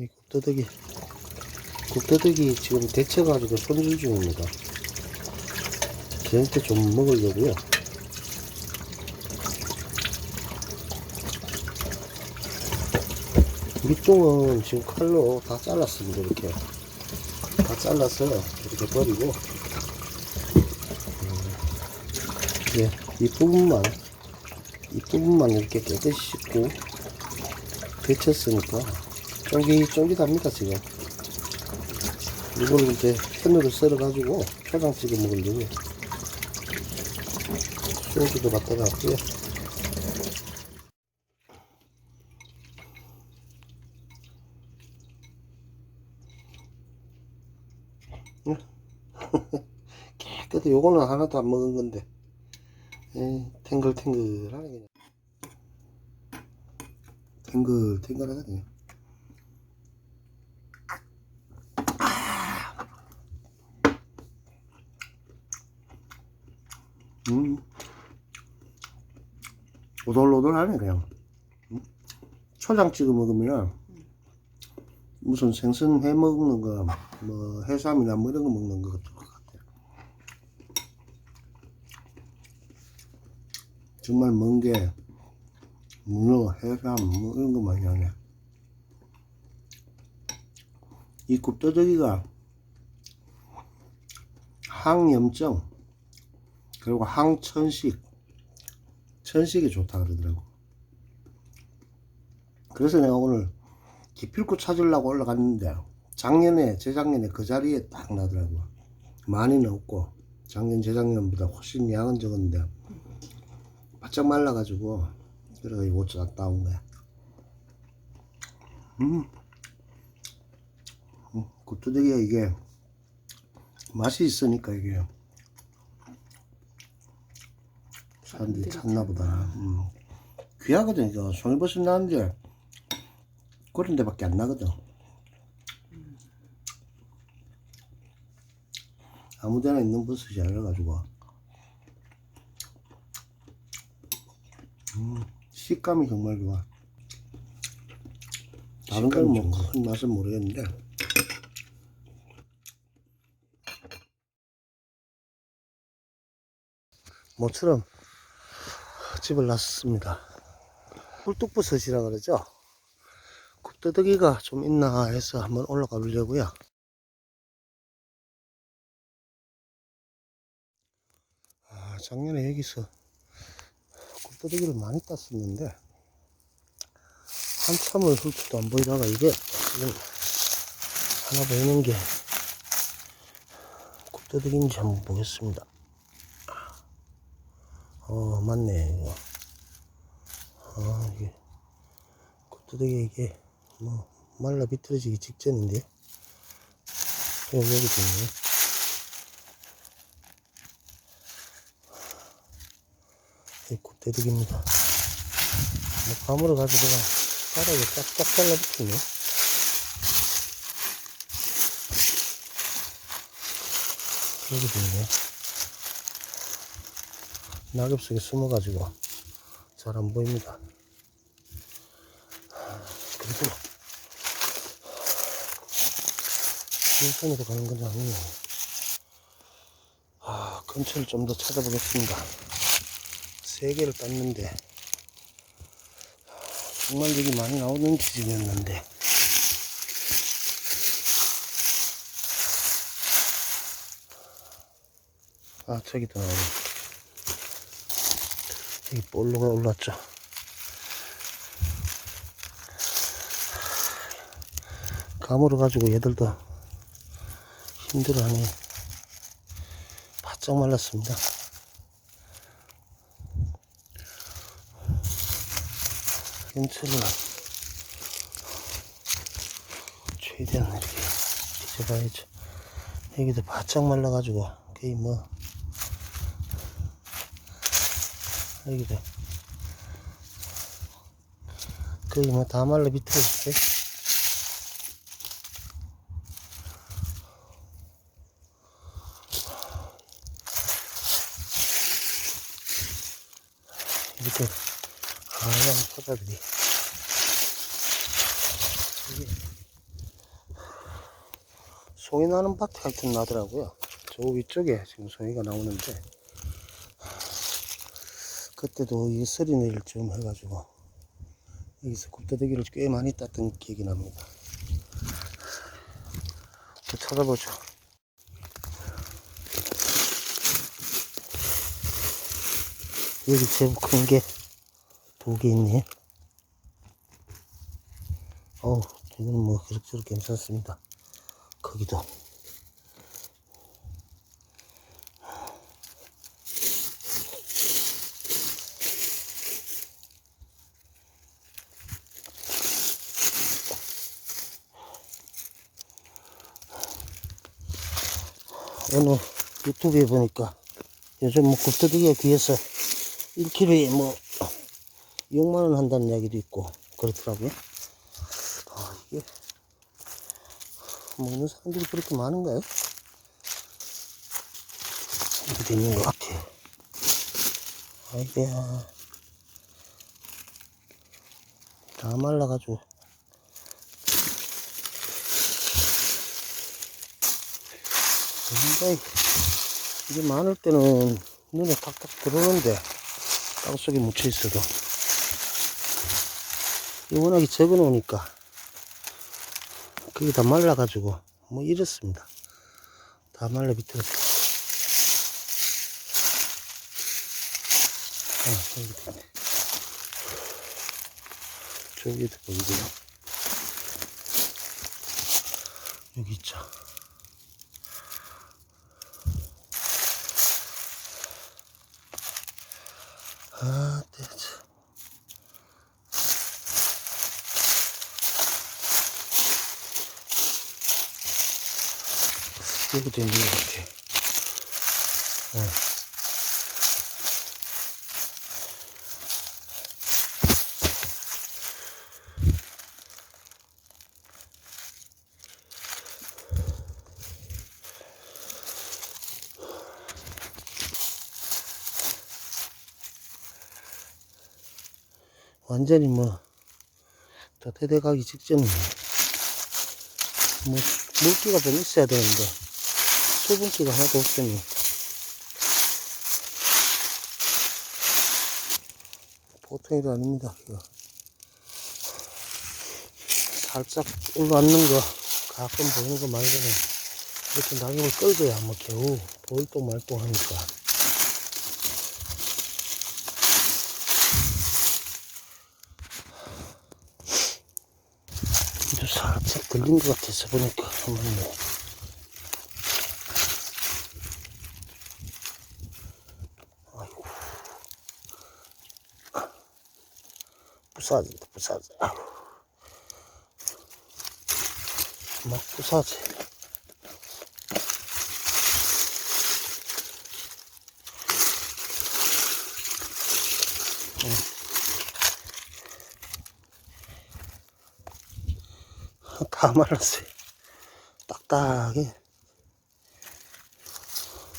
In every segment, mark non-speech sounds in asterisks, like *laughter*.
이 굽더덕이 굽더덕이 지금 데쳐가지고 손질 중입니다. 저한테 좀 먹으려고요. 밑둥은 지금 칼로 다 잘랐습니다. 이렇게 다 잘라서 이렇게 버리고 음, 이제 이 부분만 이 부분만 이렇게 깨끗이 씻고 데쳤으니까 쫄깃쫄깃합니다 지금. 이걸 이제 펜으로 썰어 가지고 초장 찍어 먹으려고 소주도 갖다 놨고요. *laughs* 깨끗해. 요거는 하나도 안 먹은 건데. 에, 탱글탱글하네 그냥. 탱글탱글하네 그냥 음 오돌오돌하네 그냥 음? 초장 찍어 먹으면 무슨 생선 해 먹는 거 뭐 해삼이나 뭐 이런 거 먹는 거 같은 것 같아요 정말 먼게 문어, 해삼 뭐 이런 거 많이 하네 이 굽도덕이가 항염증 그리고 항천식 천식이 좋다 그러더라고. 그래서 내가 오늘 기필코 찾으려고 올라갔는데 작년에 재작년에 그 자리에 딱 나더라고. 많이는 없고 작년 재작년보다 훨씬 양은 적었는데 바짝 말라가지고 그래서 이거 쫙 따온 거야. 음, 음 굿두대기가 이게 맛이 있으니까 이게 사람들이 찾나 보다. 음. 귀하거든 이거. 송이버섯 나는데 그런 데밖에 안 나거든. 아무데나 있는 버섯이 아니라가지고. 음, 식감이 정말 좋아. 다른 건 뭐 큰 맛은 모르겠는데. 모처럼 집을 났습니다. 꿀뚝버섯이라 그러죠? 굽더덕이가 좀 있나 해서 한번 올라가 보려고요. 아, 작년에 여기서 굽더덕이를 많이 땄었는데 한참을 훑지도 안 보이다가 이게 하나 보이는 게 굽더덕인지 한번 보겠습니다 어 맞네 이거 아 이게 굽더덕이 이게 뭐 말라 비틀어지기 직전인데 여기 여기 있네 이 굽대득입니다. 뭐 감으로 가지고 그냥 바닥에 쫙쫙 잘라붙이네. 여기도 있네. 낙엽 속에 숨어가지고 잘 안 보입니다. 그래도 일선으로 가는 건 아니에요. 아, 근처를 좀 더 찾아보겠습니다. 세 개를 땄는데 정말 여기 많이 나오는 지점이었는데 아 저기도 나오네 여기 볼로가 올랐죠. 감으로 가지고 얘들도 힘들어하네 바짝 말랐습니다. 근처를 최대한 이렇게 뒤져봐야죠. 여기도 바짝 말라가지고 거의 뭐 여기도 거의 뭐다 말라 비틀어졌대. 이렇게 하얀 포자들이 송이 나는 밭에 하여튼 나더라고요. 저 위쪽에 지금 송이가 나오는데 그때도 이 서리 내릴 좀 해가지고 여기서 굽다대기를 꽤 많이 땄던 기억이 납니다. 또 찾아보죠. 여기 제법 큰 게 두 개 있네. 어우, 이거는 뭐 그럭저럭 괜찮습니다. 거기도. 오늘 유튜브에 보니까 요즘 뭐 굽터기가 귀해서 1kg에 뭐 6만원 한다는 이야기도 있고 그렇더라고요. 아, 이게 먹는 사람들이 그렇게 많은가요? 이렇게 되는 것 같아. 아이고야. 다 말라가지고. 굉장히, 이게 많을 때는 눈에 탁탁 들어오는데, 땅속에 묻혀 있어도. 이 워낙에 적어 놓으니까, 그게 다 말라 가지고, 뭐 이렇습니다. 다 말라 비틀었어. 아, 여기 있네. 저기도 보이고요. 여기 있죠. 아, 대체. 여기도 있는 것 같아. 네. 완전히 뭐, 다 대대가기 직전이네. 뭐, 물기가 좀 있어야 되는데, 수분기가 하나도 없으니. 보통 일이 아닙니다, 이거. 살짝 올라앉는 거, 가끔 보이는 거 말고는, 이렇게 낙엽을 끌고야 뭐 겨우 보일 동 말동 하니까. 또 살짝 들린 것 같아서 보니까 한번 뭐. 아이고 부사진 *laughs* 다 말랐어요. 딱딱해.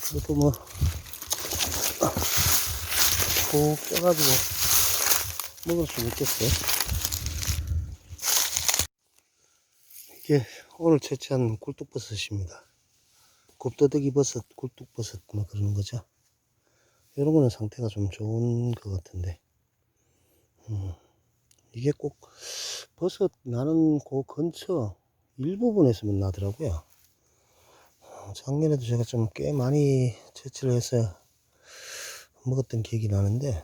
그래도 뭐, 푹 껴가지고 먹을 수 있겠어요. 이게 오늘 채취한 꿀뚝버섯입니다. 곱도대기 버섯, 꿀뚝버섯, 뭐 그러는 거죠. 이런 거는 상태가 좀 좋은 것 같은데. 음, 이게 꼭 버섯 나는 그 근처 일부분에서만 나더라고요. 어, 작년에도 제가 좀 꽤 많이 채취를 해서 먹었던 기억이 나는데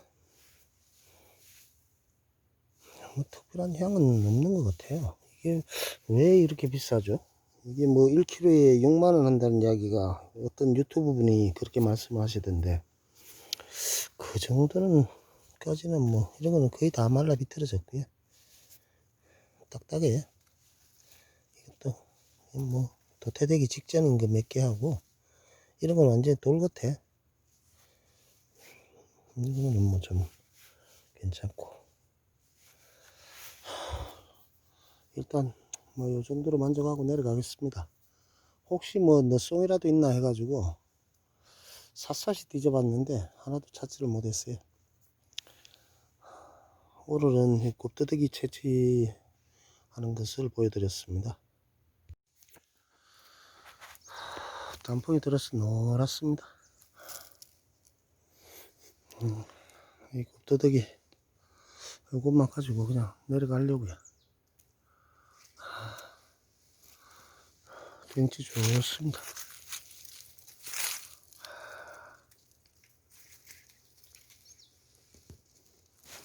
뭐 특별한 향은 없는 것 같아요. 이게 왜 이렇게 비싸죠? 이게 뭐 1kg에 6만원 한다는 이야기가 어떤 유튜브 분이 그렇게 말씀하시던데 그 정도는 까지는 뭐 이런 거는 거의 다 말라 비틀어졌고요. 딱딱해. 이것도 뭐 도태되기 직전인 거 몇 개 하고 이런 건 완전 돌 같아. 이거는 뭐 좀 괜찮고 일단 뭐 요 정도로 만족하고 내려가겠습니다. 혹시 뭐 너송이라도 있나 해가지고 샅샅이 뒤져봤는데 하나도 찾지를 못했어요. 오늘은 곱두더기 채취하는 것을 보여드렸습니다. 단풍이 들어서 노랗습니다. 음, 이 곱도덕이 이것만 가지고 그냥 내려가려고요. 하, 경치 좋습니다.